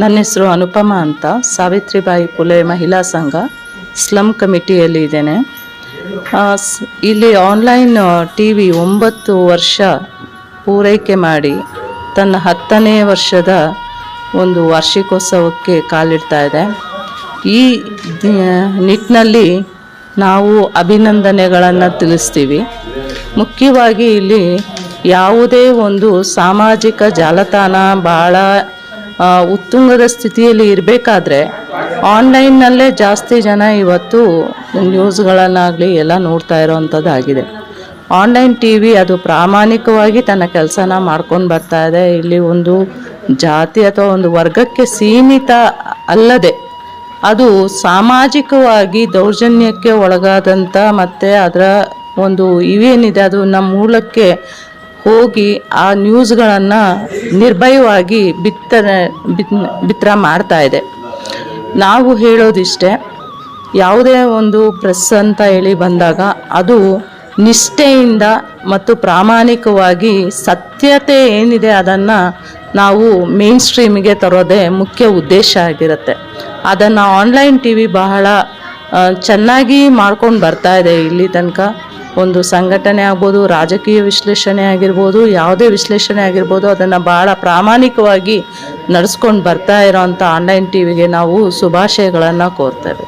ನನ್ನ ಹೆಸರು ಅನುಪಮ ಅಂತ. ಸಾವಿತ್ರಿಬಾಯಿ ಪುಲೆ ಮಹಿಳಾ ಸಂಘ ಸ್ಲಮ್ ಕಮಿಟಿಯಲ್ಲಿ ಇದ್ದೇನೆ. ಇಲ್ಲಿ ಆನ್ಲೈನ್ ಟಿ ವಿ ಒಂಬತ್ತು ವರ್ಷ ಪೂರೈಕೆ ಮಾಡಿ ತನ್ನ ಹತ್ತನೇ ವರ್ಷದ ಒಂದು ವಾರ್ಷಿಕೋತ್ಸವಕ್ಕೆ ಕಾಲಿಡ್ತಾ ಇದೆ. ಈ ನಿಟ್ಟಿನಲ್ಲಿ ನಾವು ಅಭಿನಂದನೆಗಳನ್ನು ತಿಳಿಸ್ತೀವಿ. ಮುಖ್ಯವಾಗಿ ಇಲ್ಲಿ ಯಾವುದೇ ಒಂದು ಸಾಮಾಜಿಕ ಜಾಲತಾಣ ಭಾಳ ಉತ್ತುಂಗದ ಸ್ಥಿತಿಯಲ್ಲಿ ಇರಬೇಕಾದ್ರೆ ಆನ್ಲೈನ್ನಲ್ಲೇ ಜಾಸ್ತಿ ಜನ ಇವತ್ತು ನ್ಯೂಸ್ಗಳನ್ನಾಗಲಿ ಎಲ್ಲ ನೋಡ್ತಾ ಇರೋವಂಥದ್ದಾಗಿದೆ. ಆನ್ಲೈನ್ ಟಿ ವಿ ಅದು ಪ್ರಾಮಾಣಿಕವಾಗಿ ತನ್ನ ಕೆಲಸನ ಮಾಡ್ಕೊಂಡು ಬರ್ತಾ ಇದೆ. ಇಲ್ಲಿ ಒಂದು ಜಾತಿ ಅಥವಾ ಒಂದು ವರ್ಗಕ್ಕೆ ಸೀಮಿತ ಅಲ್ಲದೆ ಅದು ಸಾಮಾಜಿಕವಾಗಿ ದೌರ್ಜನ್ಯಕ್ಕೆ ಒಳಗಾದಂಥ ಮತ್ತು ಅದರ ಒಂದು ಇವೇನಿದೆ, ಅದು ನಮ್ಮ ಮೂಲಕ್ಕೆ ಹೋಗಿ ಆ ನ್ಯೂಸ್ಗಳನ್ನು ನಿರ್ಭಯವಾಗಿ ಬಿತ್ತನೆ, ಬಿತ್ ಬಿತ್ತರ ಮಾಡ್ತಾ ಇದೆ. ನಾವು ಹೇಳೋದಿಷ್ಟೇ, ಯಾವುದೇ ಒಂದು ಪ್ರೆಸ್ ಅಂತ ಹೇಳಿ ಬಂದಾಗ ಅದು ನಿಷ್ಠೆಯಿಂದ ಮತ್ತು ಪ್ರಾಮಾಣಿಕವಾಗಿ ಸತ್ಯತೆ ಏನಿದೆ ಅದನ್ನು ನಾವು ಮೇನ್ ಸ್ಟ್ರೀಮಿಗೆ ತರೋದೇ ಮುಖ್ಯ ಉದ್ದೇಶ ಆಗಿರುತ್ತೆ. ಅದನ್ನು ಆನ್ಲೈನ್ ಟಿ ವಿ ಬಹಳ ಚೆನ್ನಾಗಿ ಮಾಡ್ಕೊಂಡು ಬರ್ತಾ ಇದೆ ಇಲ್ಲಿ ತನಕ. ಒಂದು ಸಂಘಟನೆ ಆಗ್ಬೋದು, ರಾಜಕೀಯ ವಿಶ್ಲೇಷಣೆ ಆಗಿರ್ಬೋದು, ಯಾವುದೇ ವಿಶ್ಲೇಷಣೆ ಆಗಿರ್ಬೋದು, ಅದನ್ನು ಭಾಳ ಪ್ರಾಮಾಣಿಕವಾಗಿ ನಡೆಸ್ಕೊಂಡು ಬರ್ತಾ ಇರೋವಂಥ ಆನ್ಲೈನ್ ಟಿ ವಿಗೆ ನಾವು ಶುಭಾಶಯಗಳನ್ನು ಕೋರ್ತೇವೆ.